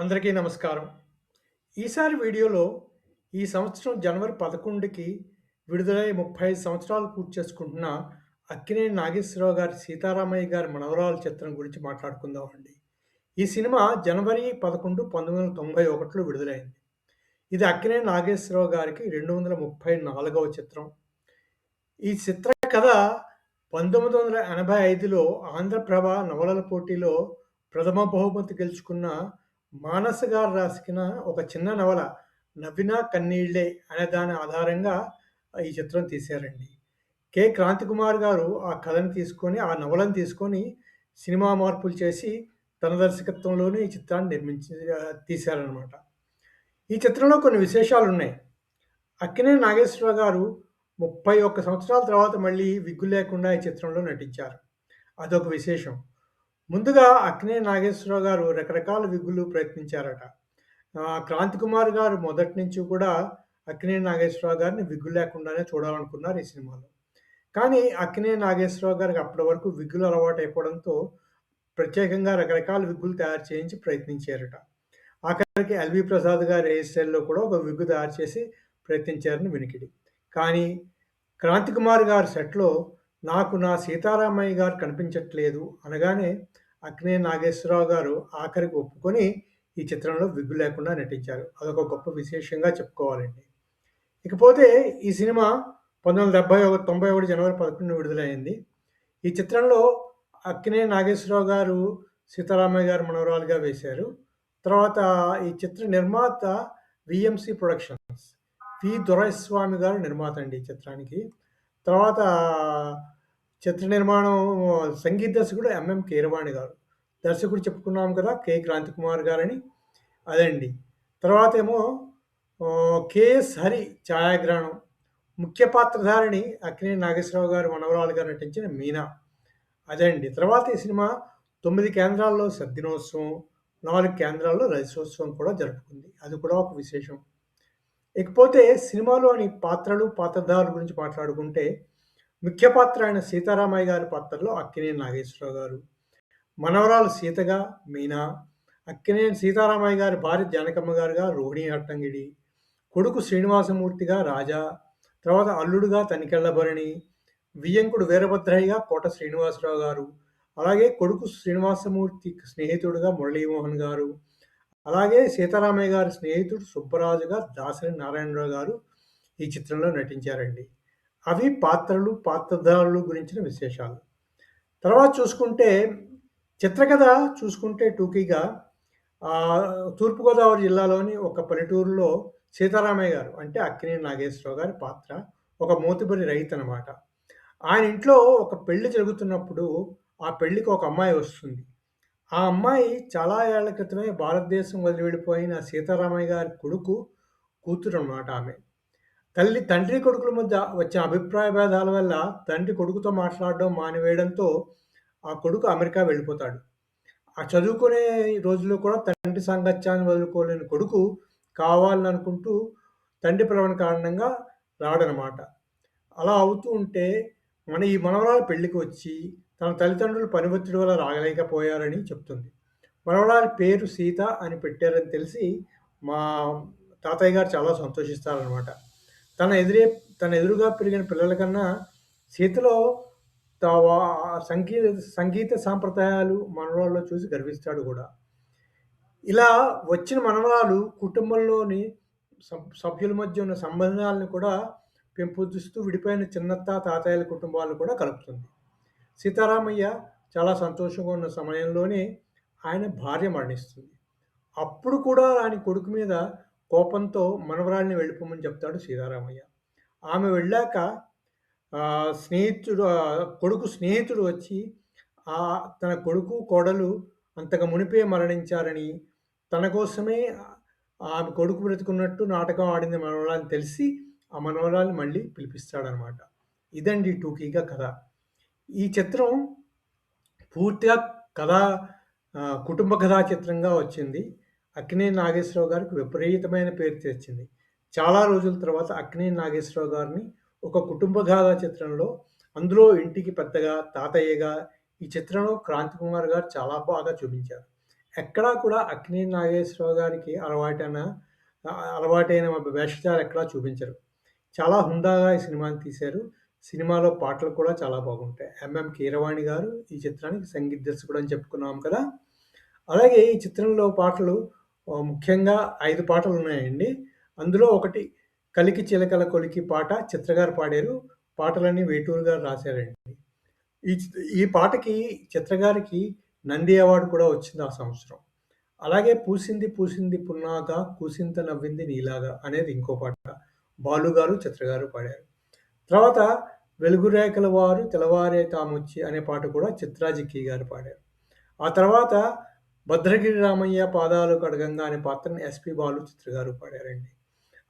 అందరికీ నమస్కారం. ఈసారి వీడియోలో ఈ సంవత్సరం జనవరి 11కి విడుదలై 35 సంవత్సరాలు పూర్తి చేసుకుంటున్న అక్కినేని నాగేశ్వరరావు గారి 'సీతారామయ్య' గారి మనవరాలు చిత్రం గురించి మాట్లాడుకుందామండి. ఈ సినిమా జనవరి 11, 1991లో విడుదలైంది. ఇది అక్కినేని నాగేశ్వరరావు గారికి 234వ చిత్రం. ఈ చిత్ర కథ 1985లో ఆంధ్రప్రభ నవలల పోటీలో ప్రథమ బహుమతి గెలుచుకున్న మానస గారు రాసిన ఒక చిన్న నవల 'నవ్వినా కన్నీళ్ళే' అనే దాని ఆధారంగా ఈ చిత్రం తీశారండి. కె. క్రాంతికుమార్ గారు ఆ కథను తీసుకొని, ఆ నవలను తీసుకొని సినిమా మార్పులు చేసి తన దర్శకత్వంలోనే ఈ చిత్రాన్ని నిర్మించి తీశారనమాట. ఈ చిత్రంలో కొన్ని విశేషాలు ఉన్నాయి అక్కినే నాగేశ్వరరావు గారు 31 సంవత్సరాల తర్వాత మళ్ళీ విగ్గు లేకుండా ఈ చిత్రంలో నటించారు. అదొక విశేషం. ముందుగా అక్కినేని నాగేశ్వరరావు గారు రకరకాల విగ్గులు ప్రయత్నించారట. క్రాంతి కుమార్ గారు మొదటి నుంచి కూడా అక్కినేని నాగేశ్వరరావు గారిని విగ్గు లేకుండానే చూడాలనుకున్నారు ఈ సినిమాలో. కానీ అక్కినేని నాగేశ్వరరావు గారికి అప్పటి వరకు విగ్గులు అలవాటు అయిపోవడంతో ప్రత్యేకంగా రకరకాల విగ్గులు తయారు చేయించి ప్రయత్నించారట. ఆఖరికి ఎల్‌వి ప్రసాద్ గారి హెయిర్ కూడా ఒక విగ్గు తయారు చేసి ప్రయత్నించారని వినికిడి. కానీ క్రాంతి కుమార్ గారి సెట్‌లో నాకు నా సీతారామయ్య గారు కనిపించట్లేదు అనగానే అక్నే నాగేశ్వరరావు గారు ఆఖరికి ఒప్పుకొని ఈ చిత్రంలో విగ్గు లేకుండా నటించారు. అదొక గొప్ప విశేషంగా చెప్పుకోవాలండి. ఇకపోతే ఈ సినిమా 1971 91 జనవరి 11 విడుదలైంది. ఈ చిత్రంలో అక్కినే నాగేశ్వరరావు గారు సీతారామయ్య గారు మనవరాలుగా వేశారు. తర్వాత ఈ చిత్ర నిర్మాత విఎంసి ప్రొడక్షన్స్. వి. దొరైస్వామి గారు నిర్మాత అండి ఈ చిత్రానికి. తర్వాత చిత్ర నిర్మాణం సంగీత దర్శకుడు ఎంఎం కీరవాణి గారు. దర్శకుడు చెప్పుకున్నాం కదా! కె. క్రాంతికుమార్ గారని. అదండి. తర్వాత ఏమో కేఎస్ హరి ఛాయాగ్రహణం. ముఖ్య పాత్రధారిణి అక్కినే నాగేశ్వరరావు మనవరాలు గారు నటించిన మీనా. అదండి. తర్వాత ఈ సినిమా తొమ్మిది కేంద్రాల్లో సద్దినోత్సవం నాలుగు కేంద్రాల్లో రజతోత్సవం కూడా జరుపుకుంది. అది కూడా ఒక విశేషం. ఇకపోతే సినిమాలోని పాత్రలు, పాత్రధారుల గురించి మాట్లాడుకుంటే ముఖ్య పాత్ర అయిన సీతారామయ్య గారి పాత్రలో అక్కినేని నాగేశ్వరరావు గారు. మనవరాలు సీతగా మీనా, అక్కినేని సీతారామయ్య గారి భార్య జానకమ్మ గారుగా రోహిణి అట్టంగిడి, కొడుకు శ్రీనివాసమూర్తిగా రాజా, తర్వాత అల్లుడుగా తనికెళ్ళభరణి వియ్యంకుడు వీరభద్రయ్యగా కోట శ్రీనివాసరావు గారు, అలాగే కొడుకు శ్రీనివాసమూర్తి స్నేహితుడుగా మురళీమోహన్ గారు, అలాగే సీతారామయ్య గారి స్నేహితుడు సుబ్బరాజుగా దాసరి నారాయణరావు గారు ఈ చిత్రంలో నటించారండి. అవి పాత్రలు, పాత్రధారులు గురించిన విశేషాలు. తర్వాత చూసుకుంటే చిత్రకథ చూసుకుంటే టూకీగా తూర్పుగోదావరి జిల్లాలోని ఒక పల్లెటూరులో సీతారామయ్య గారు అంటే అక్కినేని నాగేశ్వరరావు గారి పాత్ర ఒక మోతిపల్లి రైతు అనమాట ఆయన ఇంట్లో ఒక పెళ్ళి జరుగుతున్నప్పుడు ఆ పెళ్ళికి ఒక అమ్మాయి వస్తుంది. ఆ అమ్మాయి చాలా ఏళ్ళ క్రితమే భారతదేశం వదిలి వెళ్ళిపోయిన సీతారామయ్య గారి కొడుకు కూతురు అనమాట ఆమె. తల్లి తండ్రి కొడుకుల మధ్య వచ్చిన అభిప్రాయ భేదాల వల్ల తండ్రి కొడుకుతో మాట్లాడడం మానివేయడంతో ఆ కొడుకు అమెరికా వెళ్ళిపోతాడు. ఆ చదువుకునే రోజుల్లో కూడా తండ్రి సాంగత్యాన్ని వదులుకోలేని కొడుకు కావాలనుకుంటూ తండ్రి ప్రవణ కారణంగా రాడనమాట. అలా అవుతూ ఉంటే మన ఈ మనవరాలు పెళ్ళికి వచ్చి తన తల్లిదండ్రులు పని ఒత్తిడి వల్ల రాలేకపోయారని చెప్తుంది. మనవరాలి పేరు సీత అని పెట్టారని తెలిసి మా తాతయ్య గారు చాలా సంతోషిస్తారనమాట. తన ఎదురే తన ఎదురుగా పెరిగిన పిల్లల కన్నా సీతలో సంగీత సంగీత సాంప్రదాయాలు మనవరాల్లో చూసి గర్విస్తాడు కూడా ఇలా వచ్చిన మనవరాలు కుటుంబంలోని సబ్ సభ్యుల మధ్య ఉన్న సంబంధాలను కూడా పెంపొందిస్తూ విడిపోయిన చిన్నత్త, తాతయ్యల కుటుంబాలను కూడా కలుపుతుంది. సీతారామయ్య చాలా సంతోషంగా ఉన్న సమయంలోనే ఆయన భార్య మరణిస్తుంది. అప్పుడు కూడా ఆయన కొడుకు మీద కోపంతో మనవరాల్ని వెళ్ళిపోమని చెప్తాడు సీతారామయ్య. ఆమె వెళ్ళాక స్నేహితుడు కొడుకు స్నేహితుడు వచ్చి ఆ తన కొడుకు, కోడలు అంతకు మునిపే మరణించారని, తన కోసమే ఆమె కొడుకు బ్రతుకున్నట్టు నాటకం ఆడింది మనవరాలని తెలిసి, ఆ మనవరాలు మళ్ళీ పిలిపిస్తాడనమాట. ఇదండి టూకీగా కథ. ఈ చిత్రం పూర్తిగా కథ కుటుంబ కథా చిత్రంగా వచ్చింది. అక్కినే నాగేశ్వరరావు గారికి విపరీతమైన పేరు తెచ్చింది. చాలా రోజుల తర్వాత అక్కినే నాగేశ్వరరావు గారిని ఒక కుటుంబ గాథ చిత్రంలో అందులో ఇంటికి పెద్దగా, తాతయ్యగా ఈ చిత్రంలో క్రాంతికుమార్ గారు చాలా బాగా చూపించారు. ఎక్కడా కూడా అక్కినే నాగేశ్వరరావు గారికి అలవాటైన అలవాటైన వేషధార ఎక్కడా చూపించరు. చాలా హుందాగా ఈ సినిమాని తీశారు. సినిమాలో పాటలు కూడా చాలా బాగుంటాయి. ఎంఎం కీరవాణి గారు ఈ చిత్రానికి సంగీత దర్శకుడు అని చెప్పుకున్నాం కదా! అలాగే ఈ చిత్రంలో పాటలు ముఖ్యంగా ఐదు పాటలు ఉన్నాయండి అందులో ఒకటి 'కలికి చిలకల కొలికి' పాట చిత్రగారు పాడారు. పాటలన్నీ వేటూరు గారు రాశారండి. ఈ ఈ పాటకి చిత్రగారికి నంది అవార్డు కూడా వచ్చింది ఆ సంవత్సరం. అలాగే 'పూసింది పూసింది పున్నాగ కూసింత నవ్వింది నీలాగా' అనేది ఇంకో పాట. బాలుగారు చిత్రగారు పాడారు. తర్వాత 'వెలుగు రేఖల వారు తెల్లవారే తామొచ్చి' అనే పాట కూడా చిత్రాజిక్కి గారు పాడారు. ఆ తర్వాత 'భద్రగిరి రామయ్య పాదాలు కడగంగా' అనే పాత్రను ఎస్‌పి బాలు, చిత్ర గారు పాడారండి.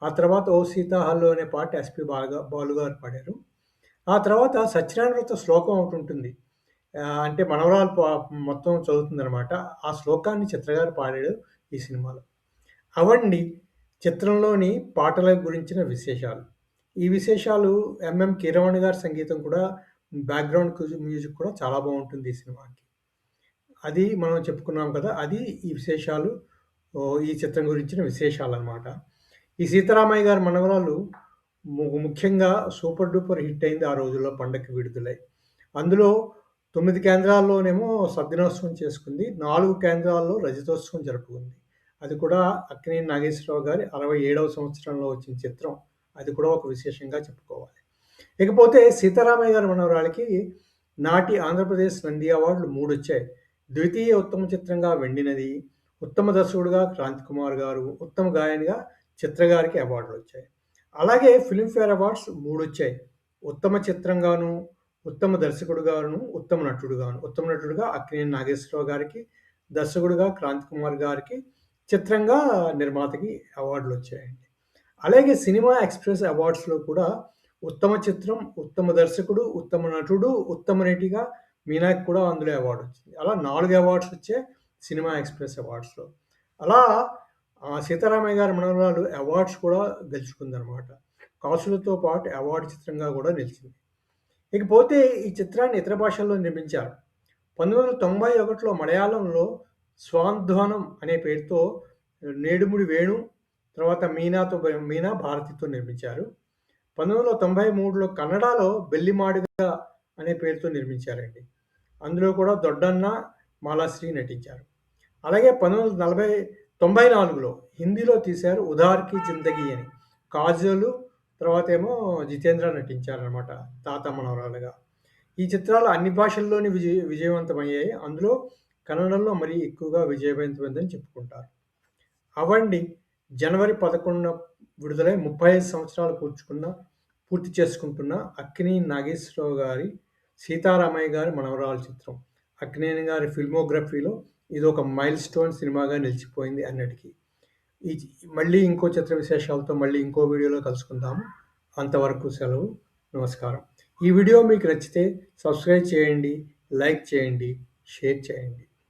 ఆ తర్వాత 'ఓ సీత అనే పాట ఎస్‌పి బాలుగా బాలు గారు పాడారు. ఆ తర్వాత సత్యనారాయణ శ్లోకం ఒకటుంటుంది. ఉంటుంది అంటే మనవరాలు మొత్తం చదువుతుందనమాట. ఆ శ్లోకాన్ని చిత్రగారు పాడాడు ఈ సినిమాలో. అవండి చిత్రంలోని పాటల గురించిన విశేషాలు. ఈ విశేషాలు ఎంఎం కీరవాణి గారి సంగీతం కూడా బ్యాక్‌గ్రౌండ్ మ్యూజిక్ కూడా చాలా బాగుంటుంది ఈ సినిమాకి. అది మనం చెప్పుకున్నాం కదా! అది ఈ విశేషాలు ఈ చిత్రం గురించిన విశేషాలు అనమాట ఈ సీతారామయ్య గారి మనవరాలు ముఖ్యంగా సూపర్ డూపర్ హిట్ అయింది ఆ రోజుల్లో పండగకి విడుదలై. అందులో తొమ్మిది కేంద్రాల్లోనేమో సద్దినోత్సవం చేసుకుంది. నాలుగు కేంద్రాల్లో రజతోత్సవం జరుపుకుంది. అది కూడా అక్కినేని నాగేశ్వరరావు గారి 67వ సంవత్సరంలో వచ్చిన చిత్రం. అది కూడా ఒక విశేషంగా చెప్పుకోవాలి. ఇకపోతే సీతారామయ్య గారి మనవరాలకి నాటి ఆంధ్రప్రదేశ్ నంది అవార్డులు మూడు వచ్చాయి. ద్వితీయ ఉత్తమ చిత్రంగా వెండినది ఉత్తమ దర్శకుడుగా క్రాంతి కుమార్ గారు, ఉత్తమ గాయనిగా చిత్ర గారికి అవార్డులొచ్చాయి. అలాగే ఫిల్మ్‌ఫేర్ అవార్డ్స్ మూడు వచ్చాయి. ఉత్తమ చిత్రంగాను, ఉత్తమ దర్శకుడుగాను, ఉత్తమ నటుడుగాను. ఉత్తమ నటుడుగా అక్కినేని నాగేశ్వరరావు గారికి, దర్శకుడుగా క్రాంతి కుమార్ గారికి, చిత్రంగా నిర్మాతకి అవార్డులు వచ్చాయండి అలాగే సినిమా ఎక్స్‌ప్రెస్ అవార్డ్స్‌లో కూడా ఉత్తమ చిత్రం, ఉత్తమ దర్శకుడు, ఉత్తమ నటుడు, ఉత్తమ నటిగా మీనాకి కూడా అందులో అవార్డు వచ్చింది. అలా నాలుగు అవార్డ్స్ వచ్చే సినిమా ఎక్స్‌ప్రెస్ అవార్డ్స్‌లో. అలా సీతారామయ్య గారి మనవరాలు అవార్డ్స్ కూడా గెలుచుకుందనమాట. కాసులతో పాటు అవార్డు చిత్రంగా కూడా నిలిచింది. ఇకపోతే ఈ చిత్రాన్ని ఇతర భాషల్లో నిర్మించారు. 1991లో మలయాళంలో స్వాధ్వానం అనే పేరుతో నేడుముడి వేణు, తర్వాత మీనాతో మీనా, భారతితో నిర్మించారు. 1993లో కన్నడలో బెల్లిమాడుగా అనే పేరుతో నిర్మించారండి. అందులో కూడా దొడ్డన్న, మాలాశ్రీ నటించారు. అలాగే 1940 94లో హిందీలో తీశారు ఉదార్కి జిందగీ' అని. తర్వాత ఏమో జితేంద్ర నటించారనమాట తాత మనవరాలుగా. ఈ చిత్రాలు అన్ని భాషల్లోని విజయ విజయవంతమయ్యాయి. అందులో కన్నడంలో మరీ ఎక్కువగా విజయవంతమైందని చెప్పుకుంటారు. అవండి జనవరి 11న విడుదలై 35 సంవత్సరాలు పూడ్చుకున్న పూర్తి చేసుకుంటున్న అక్కిని నాగేశ్వరరావు గారి 'సీతారామయ్య గారి మనవరాలు' చిత్రం. అక్కినేని గారి ఫిల్మోగ్రఫీలో ఇది ఒక మైల్ స్టోన్ సినిమాగా నిలిచిపోయింది అన్నిటికీ ఈ మళ్ళీ ఇంకో చిత్ర విశేషాలతో మళ్ళీ ఇంకో వీడియోలో కలుసుకుందాము. అంతవరకు సెలవు. నమస్కారం. ఈ వీడియో మీకు నచ్చితే సబ్స్క్రైబ్ చేయండి, లైక్ చేయండి, షేర్ చేయండి.